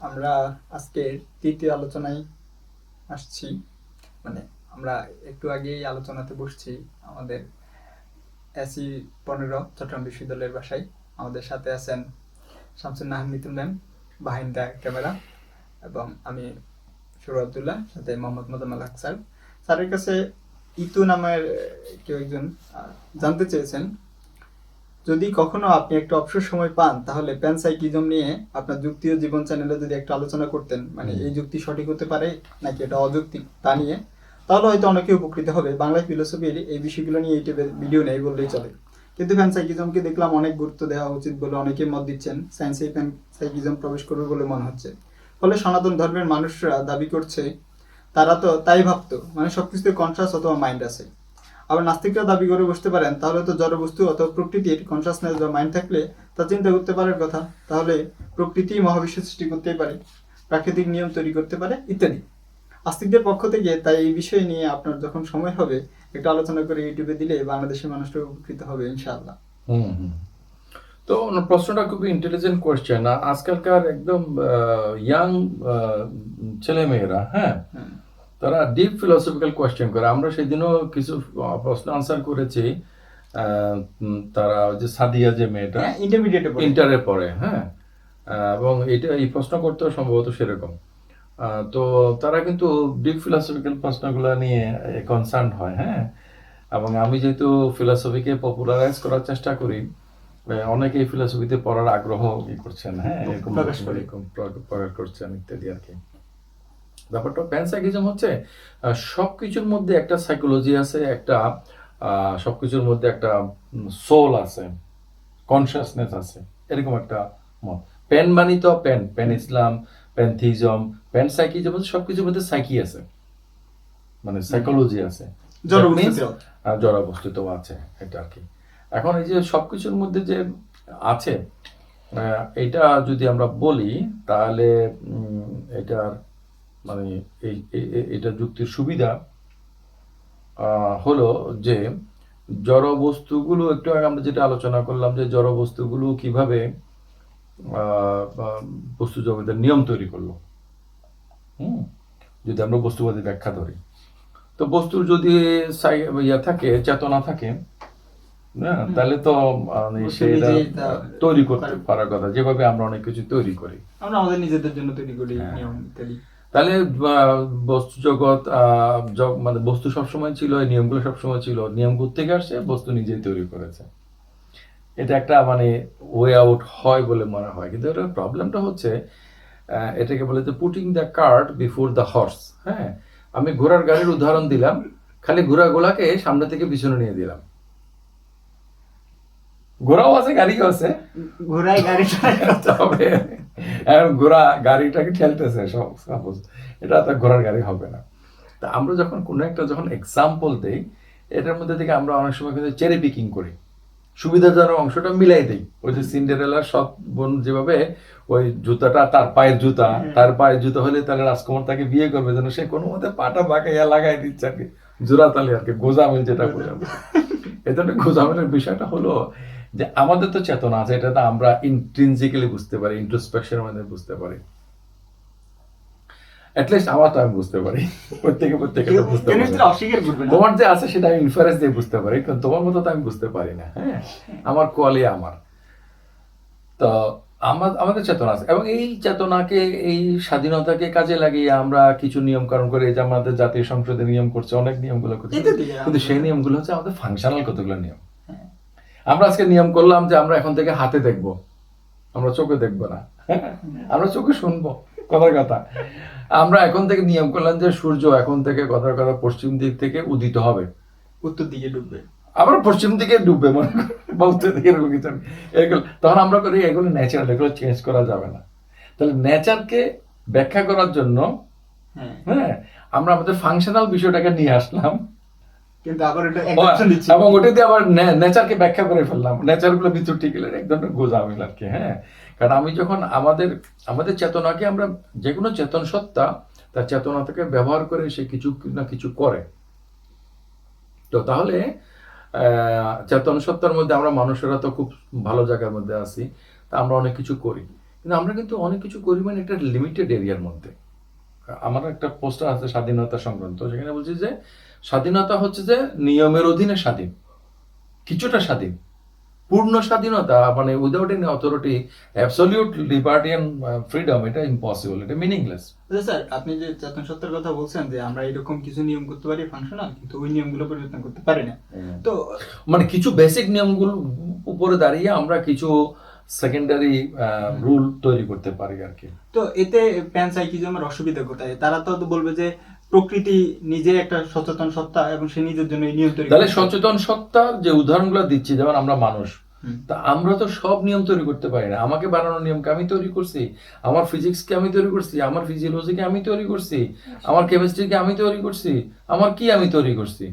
আমরা আজকে তৃতীয় আলোচনায় আসছি। মানে আমরা একটু আগেই আলোচনাতে বসছি আমাদের এসি পনেরো চট্টগ্রাম বিশ্ববিদ্যালয়ের বাসায়। আমাদের সাথে আছেন Shamsun Nahan Mitul ma'am behind the camera এবং আমি সুর আবদুল্লাহ, সাথে মোহাম্মদ মোজাম্মেল হক স্যার। স্যারের কাছে ইতু নামের কেউ একজন জানতে চেয়েছেন। যদি কখনো আপনি একটা অবসর সময় পান তাহলে প্যানসাইকিজম নিয়ে আপনার যুক্তি ও জীবন চ্যানেলে যদি একটু আলোচনা করতেন মানে এই যুক্তি সঠিক হতে পারে নাকি এটা অযৌক্তিক তা নিয়ে তাহলে হয়তো অনেকে উপকৃত হবে। বাংলা ফিলোসফির এই বিষয়গুলো নিয়ে ইউটিউবে ভিডিও নেই বললেই চলে। কিন্তু প্যানসাইকিজমকে দেখলাম অনেক গুরুত্ব দেওয়া উচিত বলে অনেকে মত দিচ্ছেন। সায়েন্সে প্যানসাইকিজম প্রবেশ করবে বলে মনে হচ্ছে। ফলে সনাতন ধর্মের মানুষরা দাবি করছে তারা তো তাই ভাবতো। মানে সবকিছুতে কনসাস অথবা মাইন্ড আছে। আবার নাস্তিকরা দাবি করে বসতে পারেন তাহলে তো জড়বস্তু অথবা প্রকৃতির কনসাসনেস বা মাইন্ড থাকলে তা চিন্তা করতে পারার কথা। তাহলে প্রকৃতি মহাবিশ্ব সৃষ্টি করতেই পারে প্রাকৃতিক নিয়ম তৈরি করতে পারে ইত্যাদি। আস্তিকদের পক্ষ থেকে তাই এই বিষয় নিয়ে আপনার যখন সময় হবে একটু আলোচনা করে ইউটিউবে দিলে বাংলাদেশের মানুষরা উপকৃত হবে ইনশাআল্লাহ। হুম হুম। তো প্রশ্নটা খুবই ইন্টেলিজেন্ট কোয়েশ্চেন আজকালকার একদম ইয়াং ছেলেমেয়েরা হ্যাঁ? তারা ডিপ ফিলোসফিক্যাল কোয়েশ্চেন করে। আমরা সেদিনও কিছু প্রশ্ন আনসার করেছি। তারা যে সাদিয়া যে মেয়েটা ইন্টারমিডিয়েটে পড়ে। ইন্টারে পড়ে হ্যাঁ। এবং এটা এই প্রশ্ন করতেও সম্ভবত সেরকম। তো তারা কিন্তু ডিপ ফিলোসফিক্যাল প্রশ্নগুলো নিয়ে কনসার্ন হয় হ্যাঁ। এবং আমি যেহেতু ফিলোসফিকে পপুলারাইজ করার চেষ্টা করি অনেকে এই ফিলোসফিতে পড়ার আগ্রহ করছেন হ্যাঁ এরকম প্রকাশ করে। প্রকাশ করছেন ইত্যাদি আর কি। ব্যাপারটা প্যানসাইকিজম হচ্ছে আহ, সবকিছুর মধ্যে একটা সাইকোলজি আছে একটা আহ, সবকিছুর মধ্যে একটা সোল আছে কনসিয়াসনেস আছে এরকম একটা মত। পেন মানি তো পেন পেন ইসলাম প্যানথিজম প্যান সাইকিজম সবকিছুর মধ্যে সাইকি আছে মানে সাইকোলজি আছে। জড়বস্তুতেও আছে এটা আর কি। এখন এই যে সবকিছুর মধ্যে যে আছে এটা যদি আমরা বলি তাহলে উম, এটার মানে এই এটা যুক্তির সুবিধা হলো যে জড় বস্তুগুলো একটু আগে আমরা যেটা আলোচনা করলাম যে জড় বস্তুগুলো কীভাবে বস্তু জগতের নিয়ম তৈরি করল। হুম? যদি আমরা বস্তুবাদী ব্যাখ্যা ধরি। তো বস্তুর যদি ইয়া থাকে চেতনা থাকে না? তাহলে তো মানে সেটা তৈরি করতে পারার কথা। যেভাবে আমরা অনেক কিছু তৈরি করি। আমরা আমাদের নিজেদের জন্য তৈরি করি হ্যাঁ। নিয়ম ইত্যাদি তাহলে বস্তু জগৎ মানে বস্তু সবসময় ছিল এই নিয়মগুলো সবসময় ছিল। নিয়ম থেকে আসছে বস্তু নিজেই তৈরি করেছে। এটা একটা মানে ওয়ে আউট হয় বলে মনে হয়। কিন্তু এটা প্রবলেমটা হচ্ছে এটাকে বলে যে putting the cart before the horse হ্যাঁ? আমি ঘোড়ার গাড়ির উদাহরণ দিলাম খালি ঘোড়াগুলাকে সামনে থেকে পিছনে নিয়ে দিলাম। ঘোড়াও আছে গাড়িও আছে। ঘোড়ায় গাড়ি তবে এখন ঘোড়া গাড়িটাকে ঠেলতেছে সব সাপোজ এটা তো ঘোড়ার গাড়ি হবে না। তা আমরা যখন কোনো একটা যখন এক্সাম্পল দেই এটার মধ্যে থেকে আমরা অনেক সময় কিন্তু চেরি পিকিং করি। সুবিধাজনক অংশটা মিলাই দিই। ওই যে সিন্ডারেলার সৎ বোন যেভাবে ওই জুতাটা তার পায়ের জুতা তার পায়ের জুতা হলে তাহলে রাজকুমার তাকে বিয়ে করবে যেন সে কোনো মতে পাটা বাঁকাইয়া লাগাই দিচ্ছে আর কি। জোড়া তালে আর কি গোজামিল যেটা বলে ধরনের গোজামিলের বিষয়টা হলো যে আমাদের তো চেতনা আছে এটা তো আমরা ইন্ট্রিনজিক্যালি বুঝতে পারি ইন্ট্রোস্পেকশনের মধ্যে বুঝতে পারি। অ্যাটলিস্ট আমার তো আমি বুঝতে পারি। প্রত্যেকে প্রত্যেকে বুঝতে পারে। তোমার যে আছে সেটা আমি ইনফারেন্স দিয়ে বুঝতে পারি কিন্তু তোমার মতো তো আমি বুঝতে পারি না হ্যাঁ? আমার কোয়ালি আমার। তো আমার আমাদের চেতনা আছে। এবং এই চেতনাকে এই স্বাধীনতাকে কাজে লাগিয়ে আমরা কিছু নিয়ম কারণ করে যে আমাদের জাতীয় সংসদে নিয়ম করছে অনেক নিয়মগুলো করছে। কিন্তু সেই নিয়মগুলো হচ্ছে আমাদের ফাংশনাল কতগুলো নিয়ম? আমরা আজকে নিয়ম করলাম যে আমরা এখন থেকে হাতে দেখব। আমরা চোখে দেখব না। আমরা চোখে শুনব কথার কথা। আমরা এখন থেকে নিয়ম করলাম যে সূর্য এখন থেকে কথার কথা পশ্চিম দিক থেকে উদিত হবে। উত্তর দিকে ডুববে। আবার পশ্চিম দিকে ডুববে মনে বা উত্তর দিকে এগুলো তখন আমরা করি এগুলো ন্যাচারাল এগুলো চেঞ্জ করা যাবে না। তাহলে নেচারকে ব্যাখ্যা করার জন্য হ্যাঁ। হ্যাঁ আমরা আমাদের ফাংশনাল বিষয়টাকে নিয়ে আসলাম। কিন্তু আবার এটা এক্সেপশন দিচ্ছি। এবং আবার নেচারকে ব্যাখ্যা করে ফেললাম। ভিতর ঠিক গেলে এক ধরনের গোজামিল আর কি হ্যাঁ? কারণ আমি যখন আমাদের আমাদের চেতনাকে আমরা যে কোনো চেতন সত্তা তার ব্যবহার করে সে কিছু না কিছু করে। তো তাহলে আহ, চেতন সত্তার মধ্যে আমরা মানুষেরা তো খুব ভালো জায়গার মধ্যে আছি তা আমরা অনেক কিছু করি। কিন্তু আমরা কিন্তু অনেক কিছু করি মানে একটা লিমিটেড এরিয়ার মধ্যে। আমার একটা পোস্টার আছে স্বাধীনতা সংক্রান্ত সেখানে বলছি যে স্বাধীনতা হচ্ছে যে নিয়মের অধীনে স্বাধীন। কিছুটা স্বাধীন। পূর্ণ স্বাধীনতা মানে without any authority absolute libertarian freedom এটা ইম্পসিবল এটা মিনিংলেস আচ্ছা স্যার আপনি যে চেতন সত্যের কথা বলছেন যে আমরা এরকম কিছু নিয়ম করতে পারি ফাংশনাল কিন্তু ওই নিয়মগুলো পরিবর্তন করতে পারি না। তো মানে কিছু বেসিক নিয়মগুলো উপরে দাঁড়িয়ে আমরা কিছু সেকেন্ডারি রুল তৈরি করতে পারি আর কি। তো এতে প্যানসাইকিজমের অসুবিধা কোথায়? তারা তো বলবে যে প্রকৃতি নিজে একটা সচেতন সত্তা এবং সে নিজের জন্য নিয়ম তৈরি তাহলে সচেতন সত্তার যে উদাহরণগুলো দিচ্ছি যেমন আমরা মানুষ তা আমরা তো সব নিয়ম তৈরি করতে পারি না। আমাকে বানানোর নিয়মকে আমি তৈরি করছি আমার ফিজিক্সকে আমি তৈরি করছি আমার ফিজিওলজিকে আমি তৈরি করছি আমার কেমিস্ট্রিকে আমি তৈরি করছি আমার কি আমি তৈরি করছি?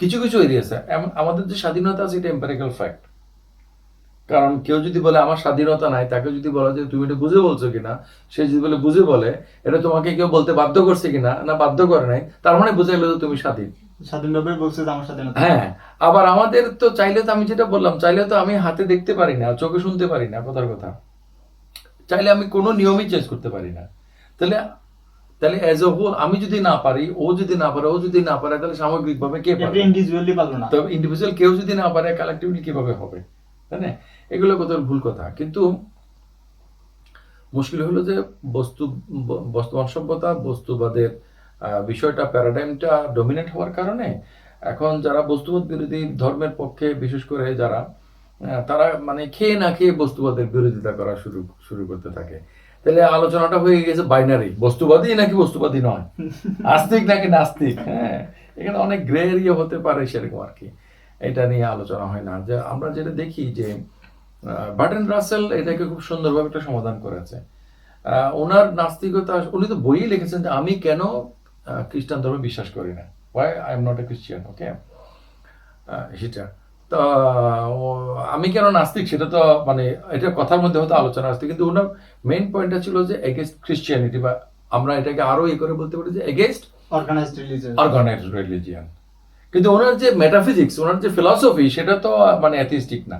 কিছু কিছু এরিয়া আছে। আমাদের যে স্বাধীনতা আছে এটা এম্পারিক্যাল ফ্যাক্ট কারণ কেউ যদি বলে আমার স্বাধীনতা নাই তাকে যদি বলা যে তুমি এটা বুঝে বলছো কিনা সে যদি বলে বুঝে বলে এটা তোমাকে কেউ বলতে বাধ্য করছে কিনা না বাধ্য করে নাই তার মানে বুঝে গেলো যে তুমি স্বাধীন। স্বাধীনভাবে বলছে যে আমার স্বাধীনতা হ্যাঁ আবার আমাদের তো চাইলে তো আমি যেটা বললাম চাইলে তো আমি হাতে দেখতে পারি না চোখে শুনতে পারি না কথার কথা। চাইলে আমি কোনো নিয়মই চেঞ্জ করতে পারি না। তাহলে তাহলে অ্যাজ এ হোল আমি যদি না পারি ও যদি না পারে ও যদি না পারে তাহলে সামগ্রিকভাবে কে পারবে? ইন্ডিভিজুয়ালি পারল না। তবে ইন্ডিভিজুয়াল কেউ যদি না পারে কালেক্টিভলি কীভাবে হবে? তাই না? এগুলো কত ভুল কথা। কিন্তু মুশকিল হলো যে বস্তু বর্তমান সভ্যতা বস্তুবাদের বিষয়টা প্যারাডাইমটা ডমিনেট হওয়ার কারণে এখন যারা বস্তুবাদ বিরোধী ধর্মের পক্ষে বিশেষ করে যারা তারা মানে খেয়ে না খেয়ে বস্তুবাদের বিরোধিতা করা শুরু শুরু করতে থাকে। তাহলে আলোচনাটা হয়ে গেছে বাইনারি বস্তুবাদী নাকি বস্তুবাদী নয়? আস্তিক নাকি নাস্তিক? হ্যাঁ এখানে অনেক গ্রে এরিয়া হতে পারে সেরকম আর কি। এটা নিয়ে আলোচনা হয় না। যে আমরা যেটা দেখি যে বার্টেন রাসেল এটাকে খুব সুন্দরভাবে একটা সমাধান করেছে। ওনার নাস্তিকতা উনি তো বইই লিখেছেন যে আমি কেন খ্রিস্টান ধর্মে বিশ্বাস করি না। Why I am not a Christian okay সেটা। তো আমি কেন নাস্তিক? সেটা তো মানে এটা কথার মধ্যে হয়তো আলোচনা আসছে। কিন্তু ওনার মেইন পয়েন্টটা ছিল যে এগেনস্ট খ্রিস্টিয়ানিটি বা আমরা এটাকে আরও ইয়ে করে বলতে পারি যে against organised religion organised religion কিন্তু ওনার যে মেটাফিজিক্স ওনার যে ফিলসফি সেটা তো মানে অ্যাথিস্টিক না।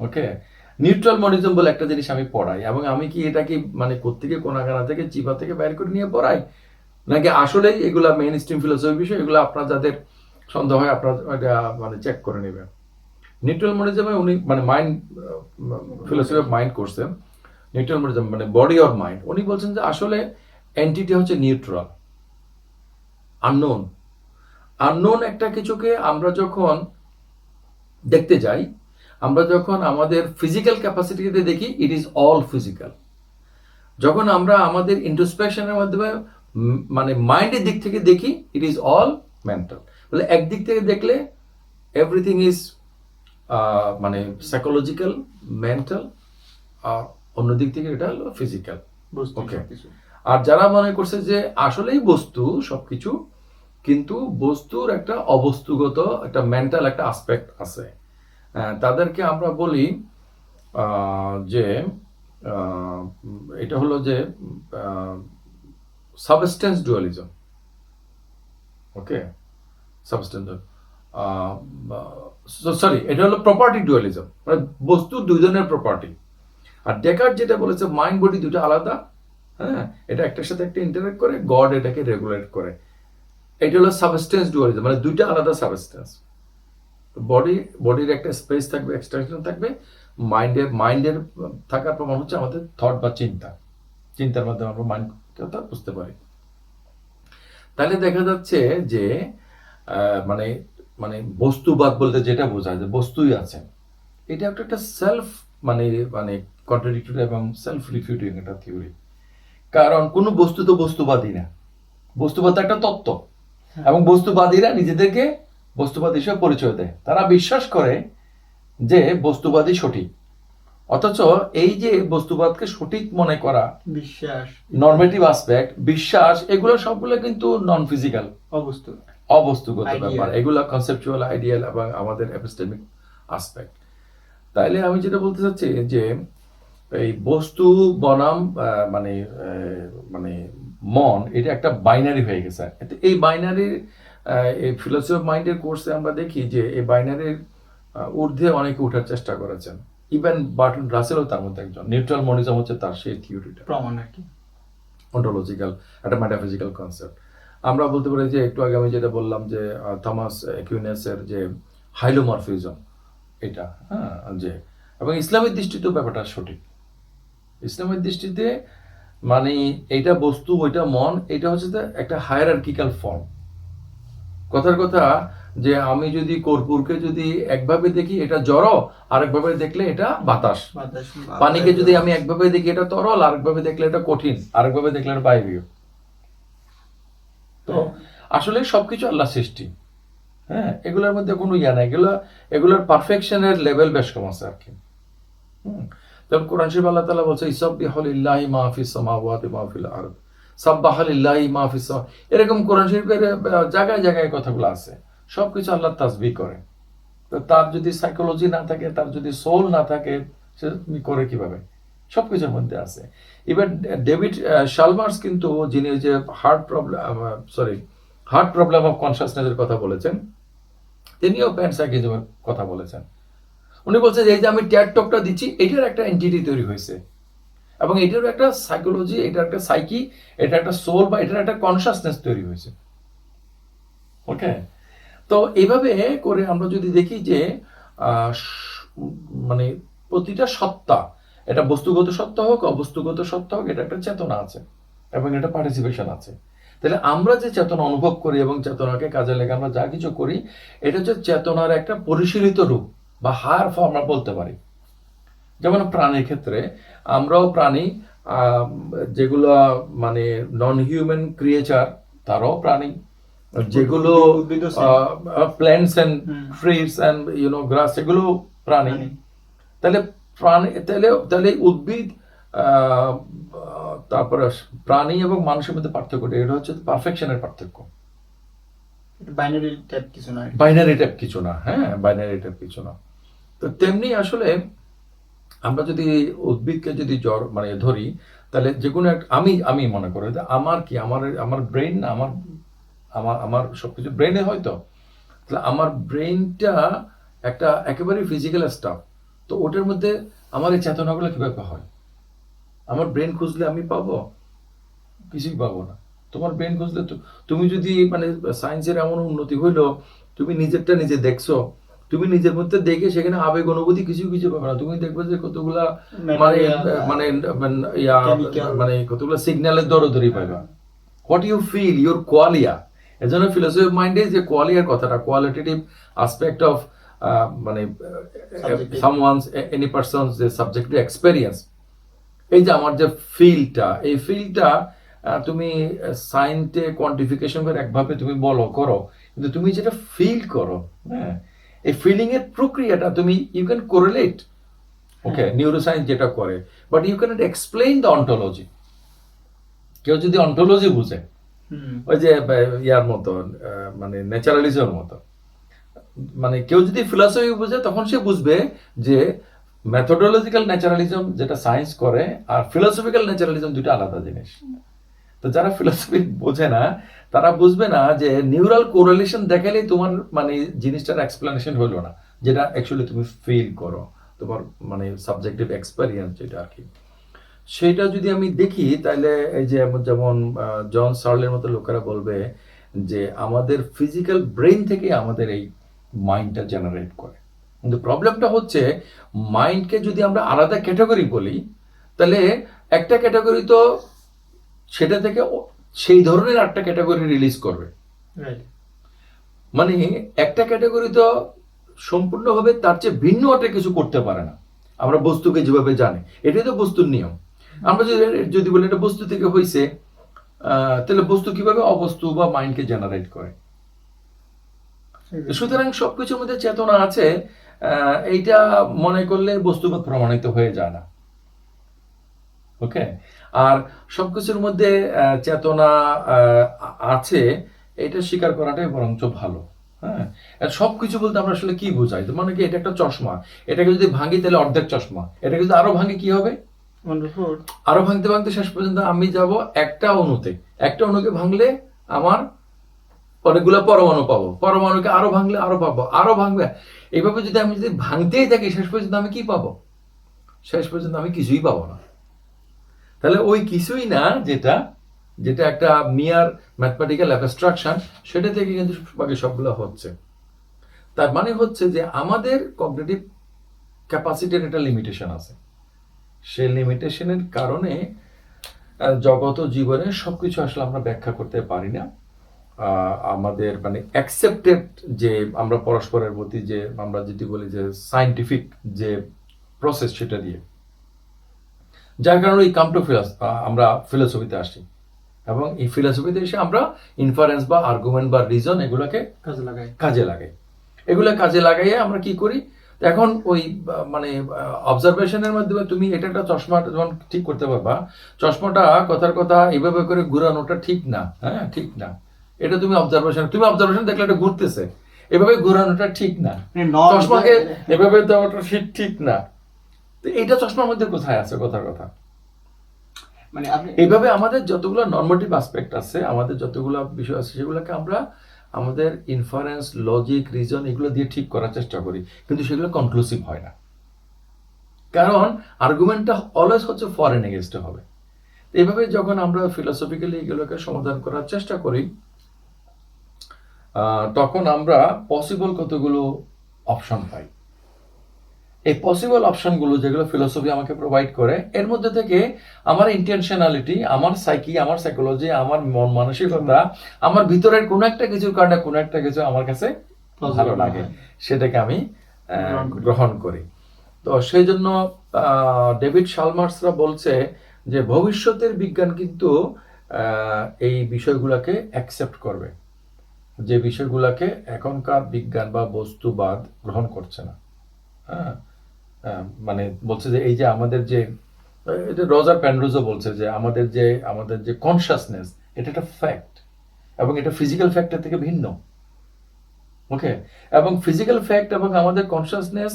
ওকে নিউট্রাল মনিজম বলে একটা জিনিস আমি পড়াই, এবং আমি কি এটা কি মানে কোত্থেকে, কোনাগানা থেকে চিপা থেকে বাইর করে নিয়ে পড়াই? নাকি আসলেই এগুলা মেইন স্ট্রিম ফিলোসফি বিষয়, এগুলো আপনার যাদের সন্দেহ হয়, আপনার মানে চেক করে নেবেন। নিউট্রাল মনিজমে উনি মানে মাইন্ড ফিলোসফি অফ মাইন্ড করছেন। নিউট্রাল মনিজম মানে বডি অর মাইন্ড উনি বলছেন যে আসলে এন্টিটি হচ্ছে নিউট্রাল আননোন আননোন একটা কিছুকে আমরা যখন দেখতে যাই আমরা যখন আমাদের ফিজিক্যাল ক্যাপাসিটিতে দেখি ইট ইজ অল ফিজিক্যাল যখন আমরা আমাদের ইন্ট্রোস্পেকশনের মাধ্যমে মানে মাইন্ডের দিক থেকে দেখি ইট ইজ অল মেন্টাল বলে একদিক থেকে দেখলে এভরিথিং ইজ মানে সাইকোলজিক্যাল মেন্টাল আর অন্য দিক থেকে এটা হলো ফিজিক্যাল বুঝতে আর যারা মনে করছে যে আসলেই বস্তু সবকিছু কিন্তু বস্তুর একটা অবস্তুগত, একটা মেন্টাল একটা আসপেক্ট আছে। তাদেরকে আমরা বলি যে এটা হলো যে substance dualism okay substance sorry এটা হলো প্রপার্টি ডুয়ালিজম মানে বস্তু দুই ধরনের প্রপার্টি আর ডেকার যেটা বলেছে মাইন্ড বডি দুটো আলাদা। হ্যাঁ? এটা একটার সাথে একটা ইন্টারেক্ট করে গড এটাকে রেগুলেট করে। এটা হলো সাবস্টেন্স ডুয়ালিজম মানে দুইটা আলাদা সাবস্টেন্স বডি বডির একটা স্পেস থাকবে এক্সট্রাকশন থাকবে মাইন্ডের মাইন্ডের থাকার প্রমাণ হচ্ছে আমাদের থট বা চিন্তা। চিন্তার মাধ্যমে আমরা মাইন্ড কথা বুঝতে পারি। তাহলে দেখা যাচ্ছে যে মানে মানে বস্তুবাদ বলতে যেটা বোঝায় যে বস্তুই আছে। এটা একটা একটা সেলফ মানে মানে কন্ট্রাডিক্টরি এবং সেলফ রিফিউটিং একটা থিওরি কারণ কোনো বস্তু তো বস্তুবাদই না। বস্তুবাদ একটা তত্ত্ব। এবং বস্তুবাদীরা নিজেদেরকে বস্তুবাদ হিসেবে পরিচয় দেয়। তারা বিশ্বাস করে যে বস্তুবাদী সঠিক। অথচ এই যে বস্তুবাদকে সঠিক মনে করা বিশ্বাস। নর্মেটিভ আসপেক্ট বিশ্বাস এগুলো সবগুলো কিন্তু নন ফিজিক্যাল অবস্তু। অবস্তুগত ব্যাপার। এগুলো কনসেপচুয়াল আইডিয়াল এবং আমাদের এপিস্টেমিক আসপেক্ট তাইলে আমি যেটা বলতে চাচ্ছি যে এই বস্তু বনাম মানে মানে মন এটা একটা বাইনারি হয়ে গেছে। এই বাইনারির এই ফিলোসফি অফ মাইন্ডের কোর্সে আমরা দেখি যে এই বাইনারির ঊর্ধ্বে অনেকে ওঠার চেষ্টা করেছেন। ইভেন বার্টন রাসেলও তার মধ্যে একজন। নিউট্রাল মনিজম হচ্ছে তার সেই থিওরিটা প্রমাণ আর কি। অন্টোলজিক্যাল একটা ম্যাটাফিজিক্যাল কনসেপ্ট আমরা বলতে পারি যে একটু আগে আমি যেটা বললাম যে থমাস অ্যাকুইনাসের যে হাইলোমরফিজম এটা হ্যাঁ যে এবং ইসলামের দৃষ্টিতেও ব্যাপারটা সঠিক। ইসলামের দৃষ্টিতে মানে এইটা বস্তু ওইটা মন এটা হচ্ছে যে একটা হায়ারার্কিক্যাল ফর্ম কথার কথা যে আমি যদি কর্পূরকে যদি একভাবে দেখি এটা জড় আরেকভাবে দেখলে এটা বাতাস। বাতাস পানিকে যদি আমি একভাবে দেখি এটা তরল আরেকভাবে দেখলে এটা কঠিন আরেকভাবে দেখলে এটা বায়বীয়। তো আসলে সবকিছু আল্লাহ সৃষ্টি। হ্যাঁ এগুলোর মধ্যে কোনো ইয়া নাই। এগুলো এগুলোর পারফেকশনের লেভেল বেশ কম আছে আর কি। হুম। যেমন কোরআন শরীফ আল্লাহ তাআলা বলছে ইসাব্বিহুলিল্লাহি মা ফিস সামাওয়াতি মা ফিল আরদ। সাব্বাহালিল্লাহি মা ফিস সামা- এরকম কোরআন শরীফের জায়গায় জায়গায় কথাগুলো আছে। সবকিছু আল্লাহ তাসবিহ করে। তো তার যদি সাইকোলজি না থাকে, তার যদি সোল না থাকে, সে করে কীভাবে? সবকিছুর মধ্যে আছে। ইভেন ডেভিড শালমার্স কিন্তু যিনি যে hard problem sorry hard problem of কনসাসনেসের কথা বলেছেন, তিনিও প্যানসাইকিজমের কথা বলেছেন। উনি বলছেন যে, এই যে আমি ট্যাট টকটা দিচ্ছি, এটার একটা এন্টিটি তৈরি হয়েছে। এবং এটারও একটা সাইকোলজি এটার একটা সাইকি এটা একটা সোল বা এটার একটা কনসাসনেস তৈরি হয়েছে। ওকে তো এইভাবে করে আমরা যদি দেখি যে মানে প্রতিটা সত্তা, এটা বস্তুগত সত্তা হোক, অবস্তুগত সত্তা হোক, এটা একটা চেতনা আছে এবং এটা পার্টিসিপেশন আছে। তাহলে আমরা যে চেতনা অনুভব করি এবং চেতনাকে কাজে লেগে, আমরা যা কিছু করি, এটা হচ্ছে চেতনার একটা পরিশীলিত রূপ। বা হায়ার ফর্ম আমরা বলতে পারি। যেমন প্রাণীর ক্ষেত্রে আমরাও প্রাণী যেগুলো মানে নন হিউম্যান ক্রিয়েচার তারাও প্রাণী। যেগুলো plants and. Trees and you know grass এগুলো প্রাণী। তাহলে প্রাণী তাহলে তাহলে উদ্ভিদ তারপরে প্রাণী এবং মানুষের মধ্যে পার্থক্যটা এটা হচ্ছে পারফেকশনের পার্থক্য। বাইনারি টাইপ কিছু নয়। বাইনারি টাইপ কিছু না হ্যাঁ বাইনারি টাইপ কিছু না। তো তেমনি আসলে আমরা যদি উদ্ভিদকে যদি জ্বর মানে ধরি, তাহলে যে কোনো এক, আমি আমি মনে করি আমার কি, আমার আমার ব্রেন না, আমার আমার আমার সবকিছু ব্রেনে হয়তো। তাহলে আমার ব্রেনটা একটা একেবারে ফিজিক্যাল স্টাফ তো ওটার মধ্যে আমার এই চেতনাগুলো কীভাবে হয়? আমার ব্রেন খুঁজলে আমি পাবো? কিছুই পাবো না। তোমার ব্রেন খুঁজলে তুমি যদি মানে সায়েন্সের এমন উন্নতি হইল, তুমি নিজেরটা নিজে দেখছ তুমি নিজের মধ্যে দেখে সেখানে আবেগ অনুভূতি কিছু কিছু পাবে না। তুমি দেখবে যে কতগুলা মানে মানে মানে ইয়া মানে কতগুলো সিগন্যালের দরদরি পাবে what you feel your qualia এজন্য ফিলোসফি অফ মাইন্ডে যে কোয়ালিয়ার কথাটা কোয়ালিটেটিভ আসপেক্ট অফ মানে. সামওয়ানস এনি পার্সন যে সাবজেক্টিভ এক্সপেরিয়েন্স এই যে আমার যে ফিলটা এই ফিলটা তুমি সাইন্টে কোয়ান্টিফিকেশন করে একভাবে তুমি বলো করো। কিন্তু তুমি যেটা ফিল করো হ্যাঁ এই ফিলিং এর প্রক্রিয়াটা তুমি you can correlate okay neuroscience যেটা করে but you can't explain the ontology কেউ যদি অন্টোলজি বুঝে ওই যে ইয়ার মতো মানে ন্যাচারালিজমের মতো। মানে কেউ যদি ফিলসফি বুঝে তখন সে বুঝবে যে মেথোডোলজিক্যাল ন্যাচারালিজম যেটা সায়েন্স করে আর ফিলোসফিক্যাল ন্যাচারালিজম দুটো আলাদা জিনিস। তো যারা ফিলোসফি বোঝে না তারা বুঝবে না যে নিউরাল কোরিলেশন দেখালেই তোমার মানে জিনিসটার এক্সপ্লেনেশন হলো না, যেটা অ্যাকচুয়ালি তুমি ফিল করো, তোমার মানে সাবজেক্টিভ এক্সপেরিয়েন্স যেটা আর কি। সেটা যদি আমি দেখি, তাহলে এই যে যেমন জন সার্লের মতো লোকেরা বলবে যে আমাদের ফিজিক্যাল ব্রেন থেকে আমাদের এই মাইন্ডটা জেনারেট করে। কিন্তু প্রবলেমটা হচ্ছে মাইন্ডকে যদি আমরা আলাদা ক্যাটাগরি বলি, তাহলে একটা ক্যাটাগরি তো সেটা থেকে সেই ধরনের একটা ক্যাটাগরি রিলিজ করবে। মানে একটা ক্যাটাগরি তো সম্পূর্ণভাবে তার চেয়ে ভিন্ন একটা কিছু করতে পারে না। আমরা বস্তুকে যেভাবে জানি এটাই তো বস্তুর নিয়ম। আমরা যদি যদি বলি এটা বস্তু থেকে হয়েছে তাহলে বস্তু কীভাবে অবস্তু বা মাইন্ডকে জেনারেট করে? সুতরাং সবকিছুর মধ্যে চেতনা আছে আহ, এইটা মনে করলে বস্তুবাদ প্রমাণিত হয়ে যায় না। ওকে? আর সবকিছুর মধ্যে চেতনা আছে এটা স্বীকার করাটাই বরঞ্চ ভালো হ্যাঁ? আর সবকিছু বলতে আমরা আসলে কি বোঝাই? মানে কি এটা একটা চশমা। এটাকে যদি ভাঙি তাহলে অর্ধেক চশমা। এটাকে যদি আরও ভাঙি কি হবে? আরও ভাঙতে ভাঙতে শেষ পর্যন্ত আমি যাব একটা অণুতে। একটা অণুকে ভাঙলে আমার অনেকগুলো পরমাণু পাবো। পরমাণুকে আরও ভাঙলে আরও পাবো। আরও ভাঙবে। এইভাবে যদি আমি যদি ভাঙতেই থাকি শেষ পর্যন্ত আমি কি পাবো? শেষ পর্যন্ত আমি কিছুই পাবো না। তাহলে ওই কিছুই না যেটা যেটা একটা মিয়ার ম্যাথমেটিক্যাল অ্যাবস্ট্রাকশন সেটা থেকে কিন্তু বাকি সবগুলো হচ্ছে। তার মানে হচ্ছে যে আমাদের কগনিটিভ ক্যাপাসিটির একটা লিমিটেশন আছে। সেই লিমিটেশনের কারণে জগত জীবনে সব কিছু আসলে আমরা ব্যাখ্যা করতে পারি না। আমাদের মানে অ্যাকসেপ্টেড যে আমরা পরস্পরের প্রতি যে আমরা যেটি বলি যে সাইন্টিফিক যে প্রসেস সেটা দিয়ে। যার কারণে এই কাম টু ফিলস আমরা ফিলোসফিতে আসি এবং এই ফিলোসফিতে এসে আমরা ইনফারেন্স বা আর্গুমেন্ট বা রিজন এগুলোকে কাজে লাগাই। কাজে লাগাই। এগুলো কাজে লাগাইয়ে আমরা কি করি? এখন ওই মানে অবজারভেশনের মাধ্যমে তুমি এটা একটা চশমা যখন ঠিক করতে পারবা চশমাটা কথার কথা এইভাবে করে ঘুরানোটা ঠিক না হ্যাঁ ঠিক না। এটা তুমি অবজারভেশন তুমি অবজারভেশন দেখলে এটা ঘুরতেছে। এভাবে ঘুরানোটা ঠিক না। মানে চশমাকে এভাবে দেওয়াটা ঠিক ঠিক না। তো এইটা চশমার মধ্যে কোথায় আছে? কথার কথা। মানে আপনি এইভাবে আমাদের যতগুলো নর্মেটিভ আসপেক্ট আছে আমাদের যতগুলো বিষয় আছে সেগুলোকে আমরা আমাদের ইনফারেন্স লজিক রিজন এগুলো দিয়ে ঠিক করার চেষ্টা করি কিন্তু সেগুলো কনক্লুসিভ হয় না। কারণ আর্গুমেন্টটা অলওয়েজ হচ্ছে ফরেন এগেনস্টে হবে। এইভাবে যখন আমরা ফিলোসফিক্যালি এগুলোকে সমাধান করার চেষ্টা করি তখন আমরা পসিবল কতগুলো অপশন পাই। এই পসিবল অপশনগুলো যেগুলো ফিলোসফি আমাকে প্রোভাইড করে এর মধ্যে থেকে আমার ইন্টেনশনালিটি আমার সাইকি আমার সাইকোলজি আমার মন মানসিকতা আমার ভিতরের কোনো একটা কিছুর কারণে কোনো একটা কিছু আমার কাছে ভালো লাগে সেটাকে আমি গ্রহণ করি। তো সেই জন্য ডেভিড শালমার্সরা বলছে যে ভবিষ্যতের বিজ্ঞান কিন্তু আহ, এই বিষয়গুলোকে অ্যাকসেপ্ট করবে। যে বিষয়গুলোকে এখনকার বিজ্ঞান বা বস্তুবাদ গ্রহণ করছে না। হ্যাঁ? মানে বলছে যে এই যে আমাদের যে রজার প্যান্ড্রুজও বলছে যে আমাদের যে আমাদের যে কনসাসনেস এটা একটা ফ্যাক্ট এবং এটা ফিজিক্যাল ফ্যাক্টের থেকে ভিন্ন। ওকে এবং ফিজিক্যাল ফ্যাক্ট এবং আমাদের কনসাসনেস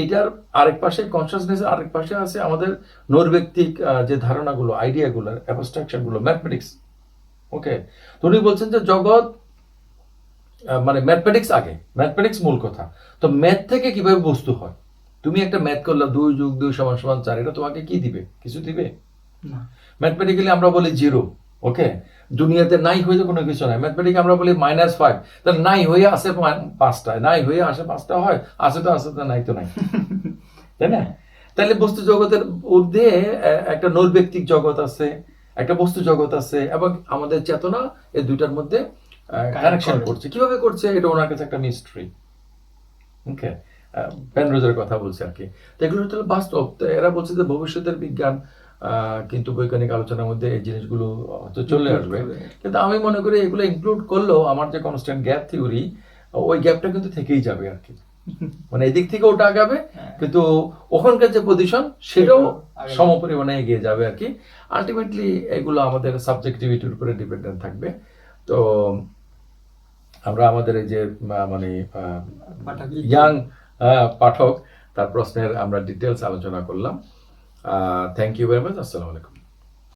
এইটার আরেক পাশে কনসাসনেস আরেক পাশে আছে আমাদের নৈর্ব্যক্তিক যে ধারণাগুলো আইডিয়াগুলো অ্যাবস্ট্রাকশনগুলো ম্যাথমেটিক্স ওকে তো উনি বলছেন যে জগৎ মানে ম্যাথমেটিক্স আগে। ম্যাথমেটিক্স মূল কথা। তো ম্যাথ থেকে কীভাবে বস্তু হয়? তুমি একটা ম্যাথ করলে দুই যুগ দুই সমান সমান চার এটা তোমাকে কি দিবে? কিছু দিবে? না। ম্যাথমেটিক্যালি আমরা বলি জিরো ওকে দুনিয়াতে নাই হয়ে কোনো কিছু নাই। ম্যাথমেটিক আমরা বলি মাইনাস ফাইভ তাহলে নাই হয়ে আসে পাঁচটায় নাই হয়ে আসে পাঁচটা হয় আসে তো আসে তো নাই তো নাই। তাই না? তাহলে বস্তু জগতের ঊর্ধ্বে একটা নৈর্ব্যক্তিক জগৎ আছে একটা বস্তু জগৎ আছে এবং আমাদের চেতনা এই দুইটার মধ্যে কানেকশন করছে। কীভাবে করছে? এটা ওনার কাছে একটা মিস্ট্রি ওকে প্যানরোজের কথা বলছে আর কি। তো এগুলো হচ্ছে বাস্তব। তো এরা বলছে যে ভবিষ্যতের বিজ্ঞান কিন্তু বৈজ্ঞানিক আলোচনার মধ্যে এই জিনিসগুলো হয়তো চলে আসবে। কিন্তু আমি মনে করি এগুলো ইনক্লুড করলেও আমার যে কনস্ট্যান্ট গ্যাপ থিওরি ওই গ্যাপটা কিন্তু থেকেই যাবে আর কি। মানে এদিক থেকে ওটা আগাবে হ্যাঁ। কিন্তু ওখানকার যে পজিশন সেটাও সম পরিমাণে এগিয়ে যাবে আর কি। আলটিমেটলি এগুলো আমাদের সাবজেক্টিভিটির উপরে ডিপেন্ডেন্ট থাকবে। তো আমরা আমাদের এই যে মানে ইয়াং পাঠক তার প্রশ্নের আমরা ডিটেলস আলোচনা করলাম। থ্যাংক ইউ ভেরি মাচ আসসালামু আলাইকুম।